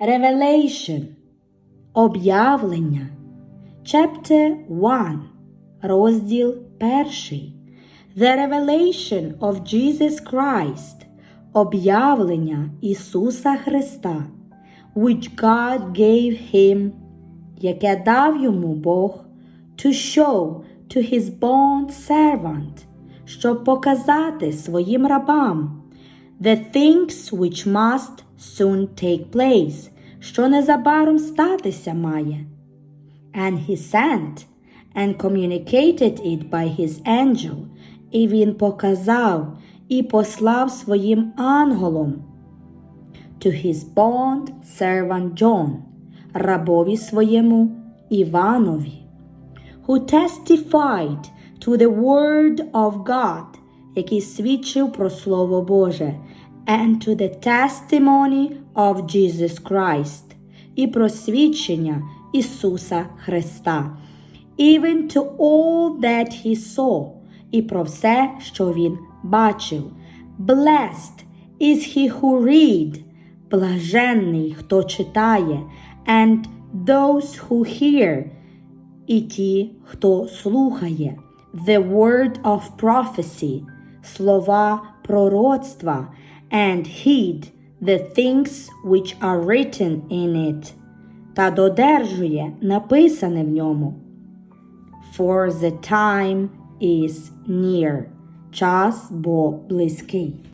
Revelation Об'явлення. Chapter 1. Розділ 1. The revelation of Jesus Christ. Об'явлення Ісуса Христа. Which God gave him, яке дав йому Бог, to show to his bond servant, щоб показати своїм рабам the things which must soon take place, що незабаром статися має. And he sent and communicated it by his angel, і він показав і послав своїм ангелом to his bond servant John, рабові своєму Іванові, who testified to the word of God, який свідчив про Слово Боже, and to the testimony of Jesus Christ, і про свідчення Ісуса Христа, even to all that he saw, і про все, що він бачив. Blessed is he who read, блаженний, хто читає, and those who hear, і ті, хто слухає. The word of prophecy, слова пророцтва, and heed the things which are written in it, та додержує написане в ньому. For the time is near. Час бо близький.